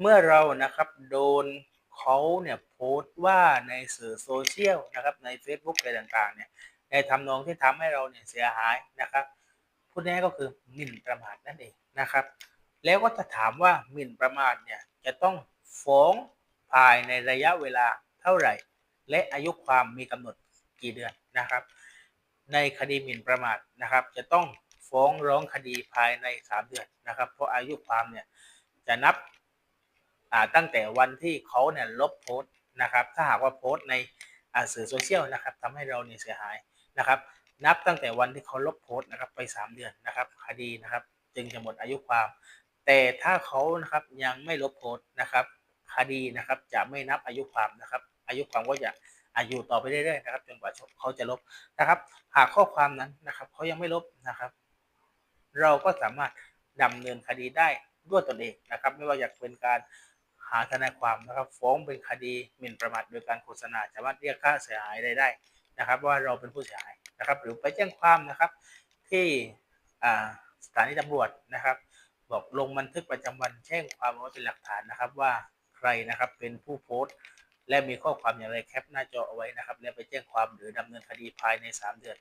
เมื่อเรานะครับโดนเขาเนี่ยโพสต์ว่าในสื่อโซเชียลนะครับใน Facebook อะไรต่างๆเนี่ยในทำนองที่ทำให้เราเนี่ยเสียหายนะครับพูดง่ายก็คือหมิ่นประมาทนั่นเองนะครับ แล้วก็จะถามว่าหมิ่นประมาทเนี่ยจะต้องฟ้องภายในระยะเวลาเท่าไหร่ และอายุความมีกำหนดกี่เดือนนะครับ ในคดีหมิ่นประมาทนะครับ จะต้องฟ้องร้องคดีภายใน 3 เดือนนะครับ เพราะอายุความเนี่ยจะนับ ตั้งแต่วันที่เขาเนี่ยลบโพสต์นะครับ ถ้าหากว่าโพสต์ในสื่อโซเชียลนะครับทำให้เราเนี่ยเสียหายนะครับ นับตั้งแต่วันที่เขาลบโพสต์นะครับไป 3 เดือนนะครับคดีนะครับ จึงจะหมดอายุความ แต่ถ้าเขานะครับยังไม่ลบโพสต์นะครับคดีนะครับจะไม่นับอายุความนะครับ อายุความก็จะอายุต่อไปเรื่อยๆนะครับจนกว่าเขาจะลบนะครับ หากข้อความนั้นนะครับเขายังไม่ลบนะครับ เราก็สามารถดำเนินคดีได้ด้วยตนเองนะครับ ไม่ว่าอยากเป็นการ หาทนายความนะครับฟ้องเป็นคดีหมิ่นประมาทโดยการโฆษณาสามารถเรียกค่าเสียหายได้ได้นะครับว่าเราเป็นผู้เสียหายนะครับหรือไปแจ้งความนะครับที่สถานีตำรวจนะครับ บอกลงบันทึกประจำวันแจ้งความไว้เป็นหลักฐานนะครับ ว่าใครนะครับเป็นผู้โพสต์ และมีข้อความอย่างไรแคปหน้าจอเอาไว้นะครับ แล้วไปแจ้งความหรือดำเนินคดีภายใน 3 เดือน